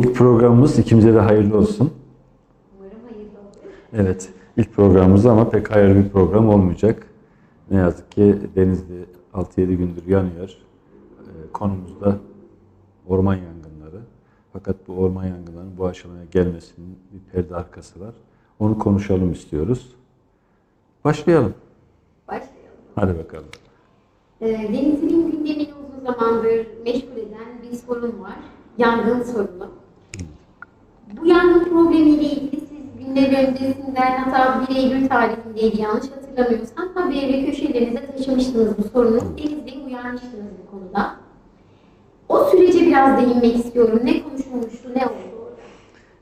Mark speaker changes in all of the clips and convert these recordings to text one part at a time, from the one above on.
Speaker 1: İlk programımız ikimize de hayırlı olsun.
Speaker 2: Umarım hayırlı olur.
Speaker 1: Evet, ilk programımız ama pek hayırlı bir program olmayacak. Ne yazık ki Denizli 6-7 gündür yanıyor. Ee, Konumuz da orman yangınları. Fakat bu orman yangınlarının bu aşamaya gelmesinin bir perde arkası var. Onu konuşalım istiyoruz. Başlayalım.
Speaker 2: Başlayalım.
Speaker 1: Hadi bakalım.
Speaker 2: Ee, Denizli'nin gündemini uzun zamandır meşgul eden bir sorun var. Yangın sorunu. Bu yangın problemiyle ilgili siz günler öncesinden hatta 1 Eylül tarihindeydi yanlış hatırlamıyorsam haberi ve köşelerinize taşımıştınız bu sorunu. Denizli'yi uyarmıştınız bu konuda. O sürece biraz değinmek istiyorum. Ne konuşulmuştu, ne oldu?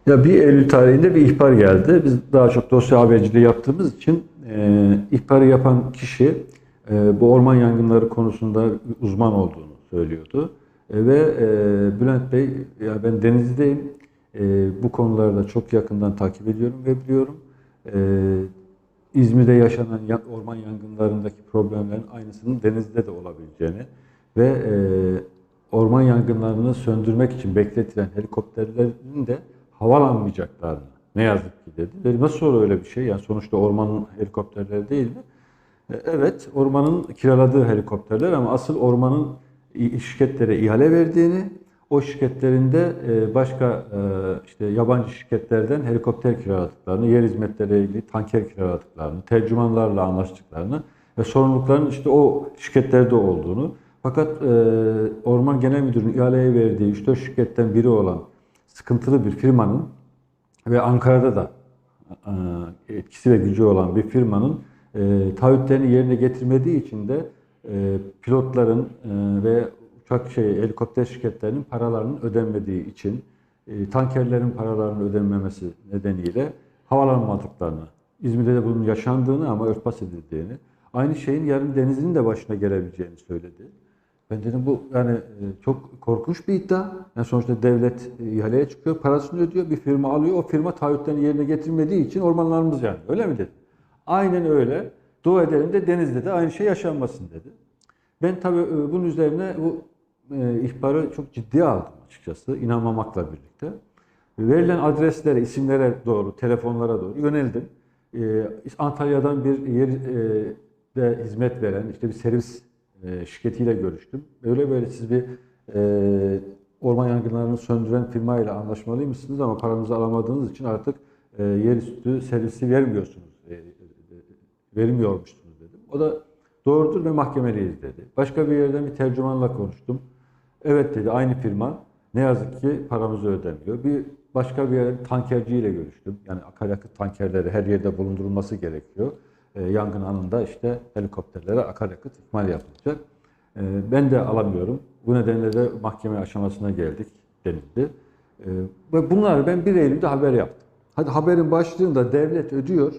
Speaker 1: Ya 1 Eylül tarihinde bir ihbar geldi. Biz daha çok dosya haberciliği yaptığımız için e, ihbarı yapan kişi e, bu orman yangınları konusunda uzman olduğunu söylüyordu. E, ve e, Bülent Bey, ya ben Denizli'deyim. E, bu konularda çok yakından takip ediyorum ve biliyorum. E, İzmir'de yaşanan ya- orman yangınlarındaki problemlerin aynısının Denizli'de de olabileceğini ve e, orman yangınlarını söndürmek için bekletilen helikopterlerin de havalanmayacaklarını ne yazık ki dedi. Dedim nasıl öyle bir şey? Yani sonuçta ormanın helikopterleri değil mi? E, Evet, ormanın kiraladığı helikopterler ama asıl ormanın şirketlere ihale verdiğini, o şirketlerin de e, başka e, işte yabancı şirketlerden helikopter kiraladıklarını, yer hizmetleri ilgili tanker kiraladıklarını, tercümanlarla anlaştıklarını ve sorumlulukların işte o şirketlerde olduğunu. Fakat e, Orman Genel Müdürü'nün ihaleye verdiği 3-4 şirketten biri olan sıkıntılı bir firmanın ve Ankara'da da etkisi ve gücü olan bir firmanın taahhütlerini yerine getirmediği için de pilotların ve uçak şey helikopter şirketlerinin paralarının ödenmediği için e, tankerlerin paralarının ödenmemesi nedeniyle havalanmadıklarını, İzmir'de de bunun yaşandığını ama örtbas edildiğini, aynı şeyin yarın denizin de başına gelebileceğini söyledi. Ben dedim bu yani e, çok korkunç bir iddia. Yani sonuçta devlet e, ihaleye çıkıyor, parasını ödüyor, bir firma alıyor. O firma taahhütlerini yerine getirmediği için ormanlarımız yandı. Öyle mi dedi? Aynen öyle. Dua edelim de denizde de aynı şey yaşanmasın dedi. Ben tabii e, bunun üzerine bu e, ihbarı çok ciddiye aldım açıkçası. inanmamakla birlikte. Verilen adreslere, isimlere doğru, telefonlara doğru yöneldim. E, Antalya'dan bir yer e, hizmet veren işte bir servis e, şirketiyle görüştüm. Böyle böyle siz bir e, orman yangınlarını söndüren firmayla anlaşmalıymışsınız ama paranızı alamadığınız için artık e, yerüstü servisi vermiyorsunuz. E, e, vermiyormuşsunuz dedim. O da doğrudur ve mahkemeliyiz dedi. Başka bir yerden bir tercümanla konuştum. Evet dedi aynı firma. Ne yazık ki paramızı ödemiyor. Bir başka bir yerden tankerciyle görüştüm. Yani akaryakıt tankerleri her yerde bulundurulması gerekiyor. E, yangın anında işte helikopterlere akaryakıt ikmal yapılacak. E, ben de alamıyorum. Bu nedenle de mahkeme aşamasına geldik denildi. E, ve bunları ben 1 Eylül'de haber yaptım. Hadi haberin başlığında devlet ödüyor,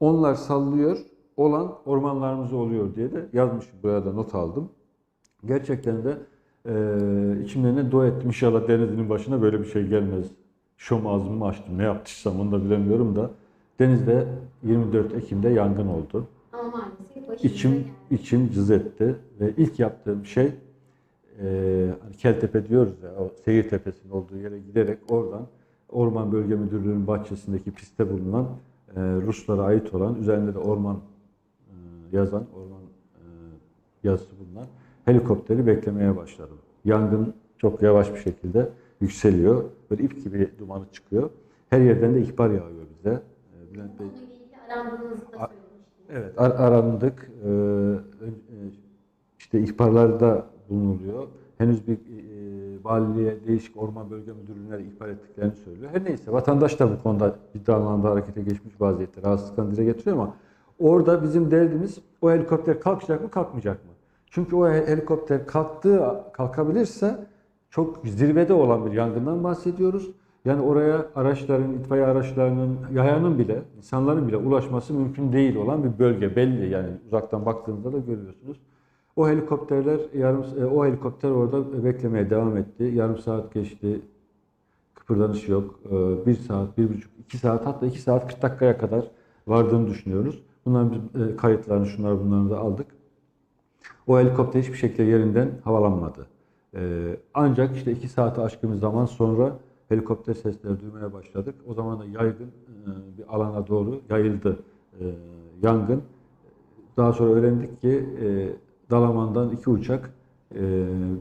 Speaker 1: onlar sallıyor, olan ormanlarımız oluyor diye de yazmışım. Buraya da not aldım. Gerçekten de e, içimden dua ettim. İnşallah denizinin başına böyle bir şey gelmez. Şom ağzımı açtım. Ne yaptıysam onu da bilemiyorum da. Denizde 24 Ekim'de yangın oldu.
Speaker 2: Ama maalesef
Speaker 1: İçim,
Speaker 2: geldi.
Speaker 1: içim cız etti. Ve ilk yaptığım şey e, hani Keltepe diyoruz ya, o seyir tepesinin olduğu yere giderek oradan Orman Bölge Müdürlüğü'nün bahçesindeki pistte bulunan e, Ruslara ait olan, üzerinde de orman e, yazan, orman e, yazısı bulunan helikopteri beklemeye başladım. Yangın çok yavaş bir şekilde yükseliyor. Böyle ip gibi dumanı çıkıyor. Her yerden de ihbar yağıyor bize. E, Bülent Bey
Speaker 2: arandığınızı da.
Speaker 1: Evet, ar- arandık. Ee, e, işte ihbarlarda bulunuluyor. Henüz bir e, valiliğe, değişik orman bölge müdürlüğüne ihbar ettiklerini söylüyor. Her neyse, vatandaş da bu konuda ciddi anlamda harekete geçmiş vaziyette. Rahatsızlıklarını dile getiriyor ama orada bizim derdimiz o helikopter kalkacak mı, kalkmayacak mı? Çünkü o he- helikopter kalktığı, kalkabilirse çok zirvede olan bir yangından bahsediyoruz. Yani oraya araçların, itfaiye araçlarının, yayanın bile, insanların bile ulaşması mümkün değil olan bir bölge belli. Yani uzaktan baktığınızda da görüyorsunuz. O helikopterler, yarım, e, o helikopter orada beklemeye devam etti. Yarım saat geçti. Kıpırdanış yok. E, Bir saat, bir buçuk, iki saat hatta iki saat 40 dakikaya kadar vardığını düşünüyoruz. Bunların e, kayıtlarını, şunları bunları da aldık. O helikopter hiçbir şekilde yerinden havalanmadı. Ee, ancak işte iki saati aşkın bir zaman sonra helikopter sesleri duymaya başladık. O zaman da yaygın e, bir alana doğru yayıldı e, yangın. Daha sonra öğrendik ki e, Dalaman'dan iki uçak, e,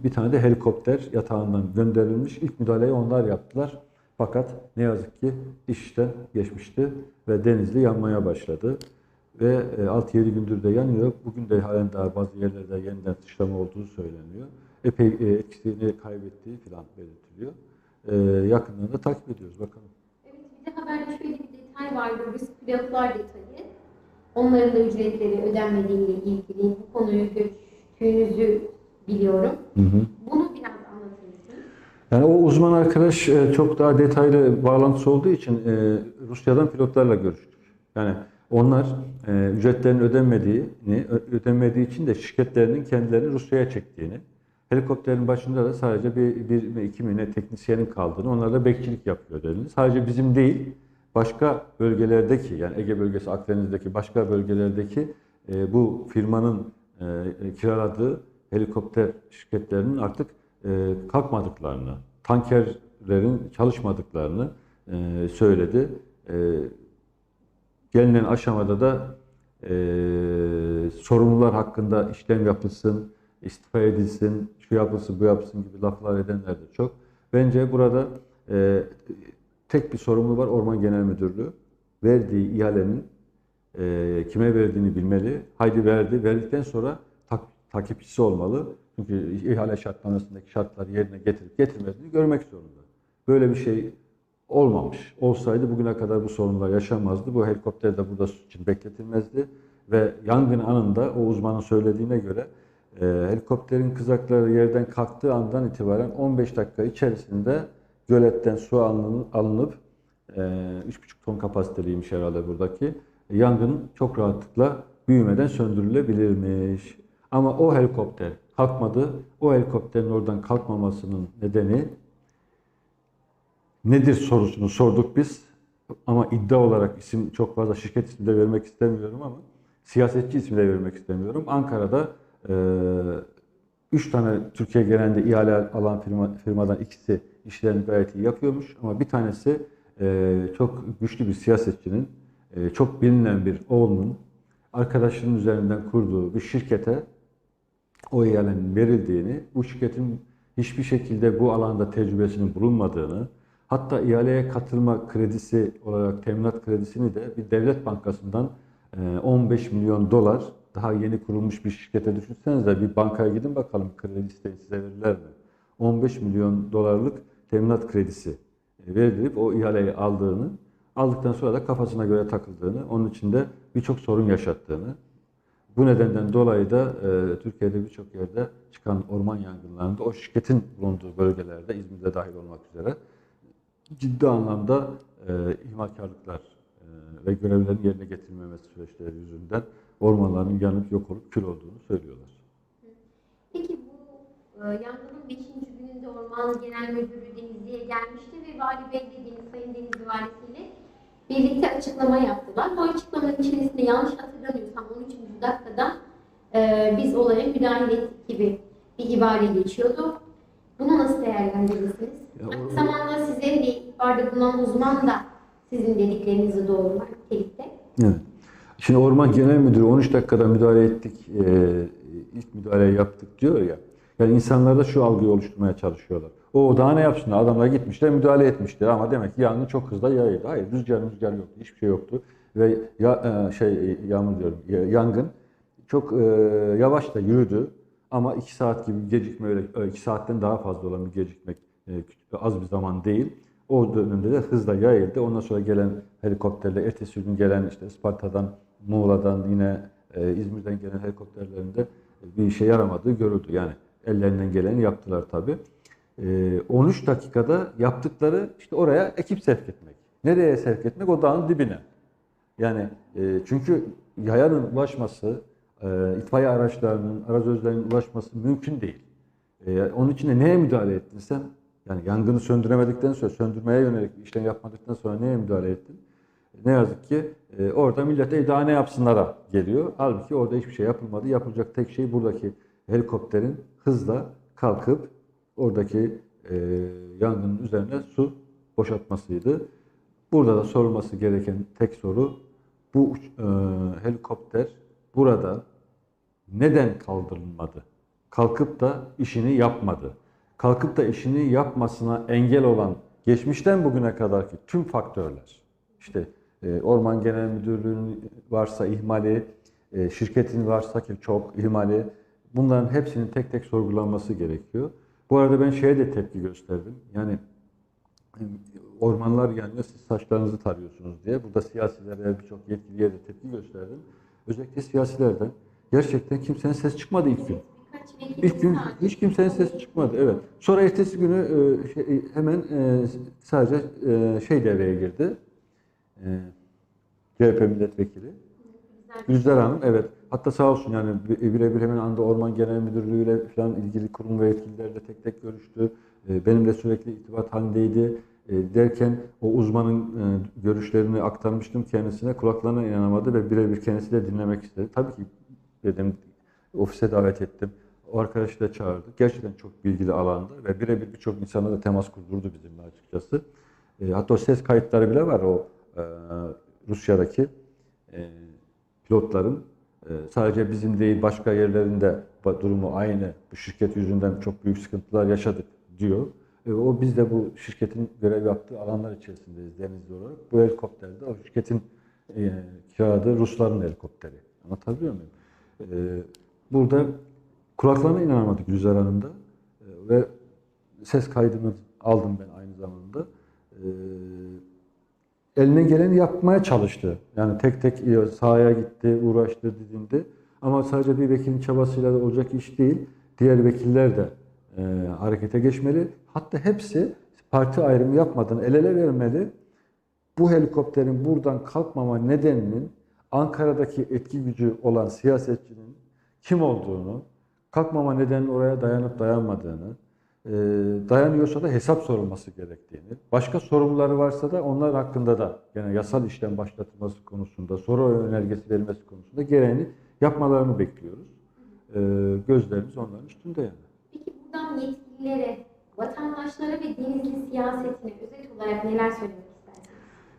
Speaker 1: bir tane de helikopter yatağından gönderilmiş. İlk müdahaleyi onlar yaptılar. Fakat ne yazık ki iş işten geçmişti ve Denizli yanmaya başladı. Ve e, 6-7 gündür de yanıyor. Bugün de halen daha bazı yerlerde yeniden sıçrama olduğu söyleniyor. Epey e, etkisini kaybettiği falan belirtiliyor. E, yakınlarında takip ediyoruz bakalım.
Speaker 2: Evet, bir de haberde şöyle bir detay vardı, risk pilotlar detayı. Onların da ücretleri ödenmediğiyle ilgili bu konuyu görüştüğünüzü biliyorum. Bunu biraz anlatır mısınız?
Speaker 1: Yani o uzman arkadaş e, çok daha detaylı bağlantısı olduğu için e, Rusya'dan pilotlarla görüştük. Yani onlar e, ücretlerin ödenmediğini, ö- ödenmediği için de şirketlerinin kendilerini Rusya'ya çektiğini, helikopterin başında da sadece bir, bir iki mi teknisyenin kaldığını, onlar da bekçilik yapıyor denildi. Sadece bizim değil, başka bölgelerdeki yani Ege bölgesi, Akdeniz'deki başka bölgelerdeki e, bu firmanın e, kiraladığı helikopter şirketlerinin artık e, kalkmadıklarını, tankerlerin çalışmadıklarını e, söyledi. E, gelinen aşamada da e, sorumlular hakkında işlem yapılsın, istifa edilsin, şu yapılsın, bu yapılsın gibi laflar edenler de çok. Bence burada e, tek bir sorumlu var Orman Genel Müdürlüğü. Verdiği ihalenin e, kime verdiğini bilmeli. Haydi verdi. Verdikten sonra tak, takipçisi olmalı. Çünkü ihale şartnamasındaki şartları yerine getirip getirmediğini görmek zorunda. Böyle bir şey olmamış. Olsaydı bugüne kadar bu sorunlar yaşanmazdı. Bu helikopter de burada için bekletilmezdi. Ve yangın anında o uzmanın söylediğine göre e, helikopterin kızakları yerden kalktığı andan itibaren 15 dakika içerisinde göletten su alınıp, e, 3,5 ton kapasiteliymiş herhalde buradaki. Yangın çok rahatlıkla büyümeden söndürülebilirmiş. Ama o helikopter kalkmadı. O helikopterin oradan kalkmamasının nedeni nedir sorusunu sorduk biz. Ama iddia olarak isim çok fazla şirket ismi de vermek istemiyorum ama siyasetçi ismi de vermek istemiyorum. Ankara'da e, üç tane Türkiye genelinde ihale alan firma, firmadan ikisi işlerini gayet iyi yapıyormuş. Ama bir tanesi e, çok güçlü bir siyasetçinin, e, çok bilinen bir oğlunun arkadaşının üzerinden kurduğu bir şirkete o ihalenin verildiğini, bu şirketin hiçbir şekilde bu alanda tecrübesinin bulunmadığını, hatta ihaleye katılma kredisi olarak teminat kredisini de bir devlet bankasından e, 15 milyon dolar daha yeni kurulmuş bir şirkete düşünsenize bir bankaya gidin bakalım kredi isteği size verirler mi? 15 milyon dolarlık teminat kredisi e, verilip o ihaleyi aldığını, aldıktan sonra da kafasına göre takıldığını, onun içinde birçok sorun yaşattığını, bu nedenden dolayı da e, Türkiye'de birçok yerde çıkan orman yangınlarında o şirketin bulunduğu bölgelerde İzmir'de dahil olmak üzere ciddi anlamda e, ihmalkarlıklar e, ve görevlerin yerine getirilmemesi süreçleri yüzünden ormanların yanıp yok olup kül olduğunu söylüyorlar.
Speaker 2: Peki bu e, yangının 5. gününde Orman Genel Müdürü Denizli'ye gelmişti ve Vali Bey dediğiniz Sayın Denizli Valisi'yle birlikte açıklama yaptılar. Bu açıklamanın içerisinde yanlış hatırlamıyorsam 13. dakikada e, biz olaya müdahale ettik gibi bir ibare geçiyordu. Bunu nasıl değerlendirirsiniz?
Speaker 1: Ya o-
Speaker 2: Aynı zamanda size ihbarda bulunan uzman da sizin dediklerinizi doğrular nitelikte.
Speaker 1: Evet. Şimdi Orman Genel Müdürü 13 dakikada müdahale ettik, e, ilk müdahaleyi yaptık diyor ya. Yani insanlarda şu algıyı oluşturmaya çalışıyorlar. O daha ne yapsınlar? Adamlar gitmişler, müdahale etmişler ama demek ki yangın çok hızlı yayıldı. Hayır, rüzgar rüzgar yoktu, hiçbir şey yoktu. Ve ya, e, şey yağmur diyorum, ya- yangın çok e, yavaş da yürüdü. Ama iki saat gibi gecikme öyle e, iki saatten daha fazla olan bir gecikmek e, az bir zaman değil. O dönemde de hızla yayıldı. Ondan sonra gelen helikopterle ertesi gün gelen işte Isparta'dan, Muğla'dan yine e, İzmir'den gelen helikopterlerinde bir işe yaramadığı görüldü. Yani ellerinden geleni yaptılar tabii. E, 13 dakikada yaptıkları işte oraya ekip sevk etmek. Nereye sevk etmek? O dağın dibine. Yani e, çünkü yayanın ulaşması, e, itfaiye araçlarının, arazözlerinin ulaşması mümkün değil. E, onun için de neye müdahale ettin sen? Yani yangını söndüremedikten sonra, söndürmeye yönelik bir işlem yapmadıktan sonra neye müdahale ettin? Ne yazık ki e, orada millete "E, daha ne yapsınlara geliyor. Halbuki orada hiçbir şey yapılmadı. Yapılacak tek şey buradaki helikopterin hızla kalkıp oradaki e, yangının üzerine su boşaltmasıydı. Burada da sorulması gereken tek soru bu e, helikopter burada neden kaldırılmadı? Kalkıp da işini yapmadı. Kalkıp da işini yapmasına engel olan geçmişten bugüne kadarki tüm faktörler. İşte e, Orman Genel Müdürlüğü'nün varsa ihmali, e, şirketin varsa ki çok ihmali, bunların hepsinin tek tek sorgulanması gerekiyor. Bu arada ben şeye de tepki gösterdim. Yani ormanlar yanıyor, siz saçlarınızı tarıyorsunuz diye. Burada siyasilere, birçok yetkiliye de tepki gösterdim. Özellikle siyasilerden gerçekten kimsenin ses çıkmadı ilk gün. Gün
Speaker 2: sadece-
Speaker 1: hiç kimsenin sesi çıkmadı. Evet. Sonra ertesi günü e, şey, hemen e, sadece e, şey devreye girdi. E, CHP milletvekili. Gülizar Hanım evet. Hatta sağ olsun yani bi- birebir hemen anda Orman Genel Müdürlüğü'yle falan ilgili kurum ve yetkililerle tek tek görüştü. E, Benimle sürekli irtibat halindeydi. E, Derken o uzmanın e, görüşlerini aktarmıştım kendisine. Kulaklarına inanamadı ve birebir kendisi de dinlemek istedi. Tabii ki dedim ofise davet ettim. O arkadaşı da çağırdık. Gerçekten çok bilgili alanda ve birebir birçok insanla da temas kurdurdu bizimle açıkçası. E, hatta o ses kayıtları bile var o e, Rusya'daki e, pilotların e, sadece bizim değil başka yerlerinde durumu aynı. Bu şirket yüzünden çok büyük sıkıntılar yaşadık diyor. E, o biz de bu şirketin görev yaptığı alanlar içerisindeyiz denizli olarak. Bu helikopter de o şirketin e, kiraladığı Rusların helikopteri. Anlatabiliyor muyum? E, burada kulaklarına inanamadı Gülizar Hanım da. E, ve ses kaydını aldım ben aynı zamanda. E, eline geleni yapmaya çalıştı. Yani tek tek sahaya gitti, uğraştı, didindi. Ama sadece bir vekilin çabasıyla da olacak iş değil. Diğer vekiller de e, harekete geçmeli. Hatta hepsi parti ayrımı yapmadan el ele vermeli. Bu helikopterin buradan kalkmama nedeninin Ankara'daki etki gücü olan siyasetçinin kim olduğunu, kalkmama nedeninin oraya dayanıp dayanmadığını, e, dayanıyorsa da hesap sorulması gerektiğini, başka sorumluları varsa da onlar hakkında da yani yasal işlem başlatılması konusunda, soru önergesi verilmesi konusunda gereğini yapmalarını bekliyoruz. E, gözlerimiz onların üstünde yani.
Speaker 2: Peki buradan yetkililere, vatandaşlara ve denizli siyasetine özet olarak neler söylemek istersiniz?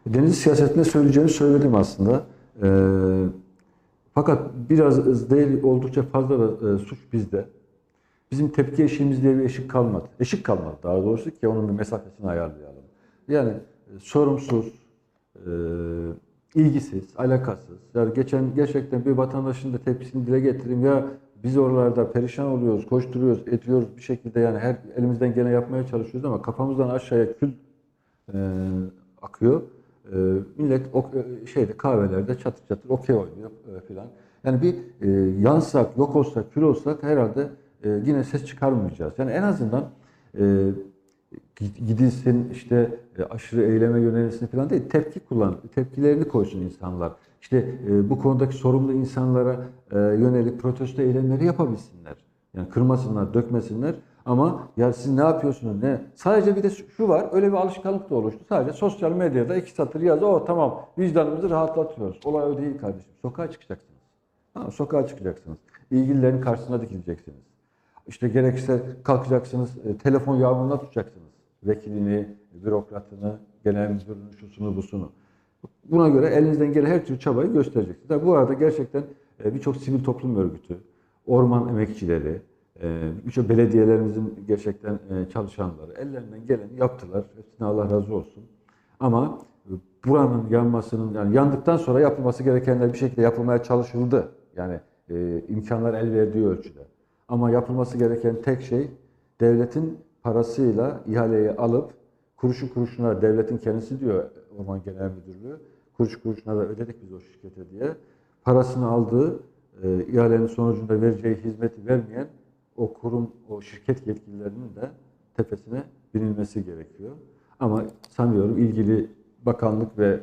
Speaker 1: Deniz siyasetinde söyleyeceğimi söyledim aslında. Ee, fakat biraz değil oldukça fazla da e, suç bizde. Bizim tepki eşiğimiz diye bir eşik kalmadı. Eşik kalmadı daha doğrusu ki onun bir mesafesini ayarlayalım. Yani e, sorumsuz, e, ilgisiz, alakasız. Yani geçen gerçekten bir vatandaşın da tepkisini dile getireyim ya biz oralarda perişan oluyoruz, koşturuyoruz, ediyoruz bir şekilde yani her elimizden gene yapmaya çalışıyoruz ama kafamızdan aşağıya kül e, akıyor. E, millet ok, e, şeyde kahvelerde çatır çatır okey oynuyor e, filan. Yani bir e, yansak, yok olsak, kül olsak herhalde e, yine ses çıkarmayacağız. Yani en azından e, gidilsin işte e, aşırı eyleme yönelilsin falan değil. Tepki kullan, tepkilerini koysun insanlar. İşte e, bu konudaki sorumlu insanlara e, yönelik protesto eylemleri yapabilsinler. Yani kırmasınlar, dökmesinler. Ama ya siz ne yapıyorsunuz ne? Sadece bir de şu var, öyle bir alışkanlık da oluştu. Sadece sosyal medyada iki satır yaz, o tamam vicdanımızı rahatlatıyoruz. Olay o değil kardeşim. Sokağa çıkacaksınız. Ha, sokağa çıkacaksınız. İlgililerin karşısına dikileceksiniz. İşte gerekirse kalkacaksınız, e, telefon yağmuruna tutacaksınız. Vekilini, bürokratını, genel müdürünü, şusunu, busunu. Buna göre elinizden gelen her türlü çabayı göstereceksiniz. Bu arada gerçekten e, birçok sivil toplum örgütü, orman emekçileri, birçok belediyelerimizin gerçekten e, çalışanları ellerinden geleni yaptılar. Hepsine Allah razı olsun. Ama e, buranın yanmasının, yani yandıktan sonra yapılması gerekenler bir şekilde yapılmaya çalışıldı. Yani e, imkanlar el verdiği ölçüde. Ama yapılması gereken tek şey devletin parasıyla ihaleyi alıp kuruşu kuruşuna devletin kendisi diyor Orman Genel Müdürlüğü. Kuruş kuruşuna da ödedik biz o şirkete diye. Parasını aldığı e, ihalenin sonucunda vereceği hizmeti vermeyen o kurum, o şirket yetkililerinin de tepesine binilmesi gerekiyor. Ama sanıyorum ilgili bakanlık ve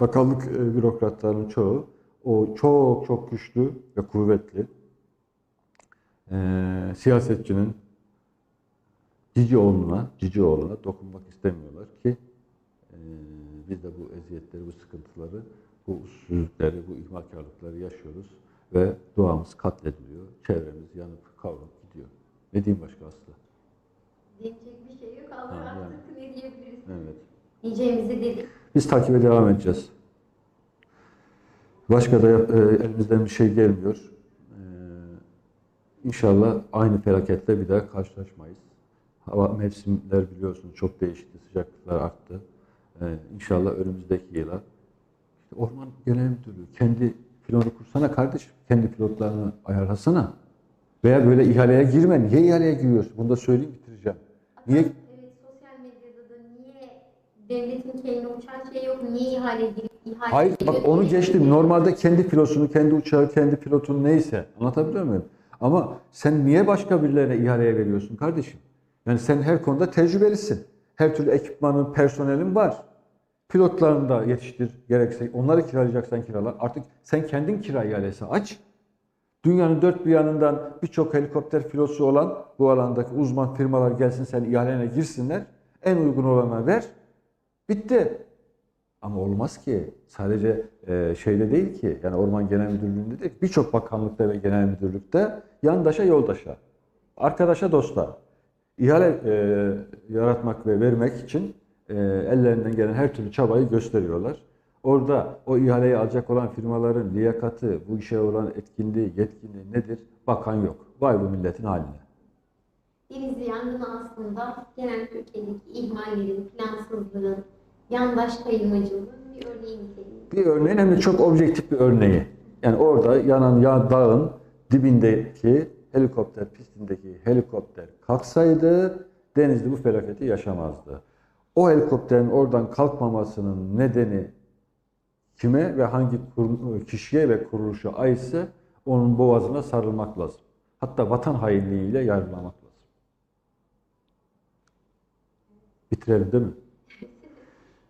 Speaker 1: bakanlık e, bürokratlarının çoğu o çok çok güçlü ve kuvvetli e, siyasetçinin cici oğluna, cici oğluna dokunmak istemiyorlar ki e, biz de bu eziyetleri, bu sıkıntıları, bu usulsüzlükleri, bu ihmalkarlıkları yaşıyoruz ve doğamız katlediliyor, çevremiz yanıp kavrulup. Ne diyeyim başka Aslı?
Speaker 2: Diyecek bir şey yok. Allah
Speaker 1: Ha, yani.
Speaker 2: ne diyebiliriz?
Speaker 1: Evet.
Speaker 2: diyeceğimizi dedik.
Speaker 1: Biz takibe devam edeceğiz. Başka da yap- e, elimizden bir şey gelmiyor. E, İnşallah aynı felaketle bir daha karşılaşmayız. Hava mevsimler biliyorsunuz çok değişti, sıcaklıklar arttı. E, İnşallah önümüzdeki yıla işte Orman Genel Müdürlüğü kendi filonu kursana kardeşim, kendi pilotlarını ayarlasana. Veya böyle ihaleye girme. Niye ihaleye giriyorsun? Bunu da söyleyeyim bitireceğim. Niye
Speaker 2: Evet, sosyal medyada da niye devletin kendine uçan şey yok, niye ihale girip ihale
Speaker 1: Hayır bak onu geçtim. Normalde kendi pilotunu, kendi uçağı, kendi pilotun neyse. Anlatabiliyor muyum? Ama sen niye başka birilerine ihaleye veriyorsun kardeşim? Yani sen her konuda tecrübelisin. Her türlü ekipmanın, personelin var. Pilotlarını da yetiştir gerekse. Onları kiralayacaksan kirala. Artık sen kendin kira ihalesi aç. Dünyanın dört bir yanından birçok helikopter filosu olan bu alandaki uzman firmalar gelsin sen ihalene girsinler. En uygun olana ver. Bitti. Ama olmaz ki. Sadece e, şeyde değil ki. Yani Orman Genel Müdürlüğü'nde değil. Birçok bakanlıkta ve genel müdürlükte yandaşa yoldaşa, arkadaşa dosta ihale e, yaratmak ve vermek için e, ellerinden gelen her türlü çabayı gösteriyorlar. Orada o ihaleyi alacak olan firmaların liyakatı, bu işe olan etkinliği, yetkinliği nedir? Bakan yok. Vay bu milletin haline.
Speaker 2: Denizli yangını aslında genel Türkiye'deki ihmallerin, plansızlığın, yandaş kayırmacılığın bir örneği niteliğinde.
Speaker 1: Bir örneğin hem de çok objektif bir örneği. Yani orada yanan ya dağın dibindeki helikopter pistindeki helikopter kalksaydı Denizli bu felaketi yaşamazdı. O helikopterin oradan kalkmamasının nedeni kime ve hangi kişiye ve kuruluşa aitse onun boğazına sarılmak lazım. Hatta vatan hainliğiyle yargılamak lazım. Bitirelim değil mi?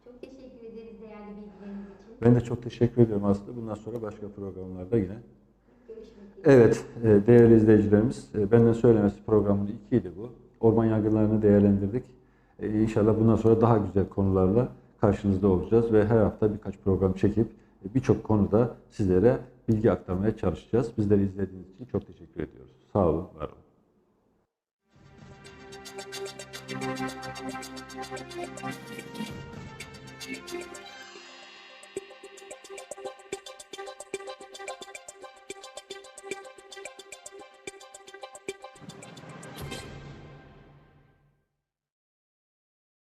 Speaker 2: Çok teşekkür ederiz değerli bilgileriniz için.
Speaker 1: Ben de çok teşekkür ediyorum aslında. Bundan sonra başka programlarda yine. Evet, e, değerli izleyicilerimiz, e, benden söylemesi programının ikiydi bu. Orman yangınlarını değerlendirdik. E, İnşallah bundan sonra daha güzel konularla karşınızda olacağız ve her hafta birkaç program çekip e, birçok konuda sizlere bilgi aktarmaya çalışacağız. Bizleri izlediğiniz için çok teşekkür ediyoruz. Sağ olun, var olun.
Speaker 3: Thank you.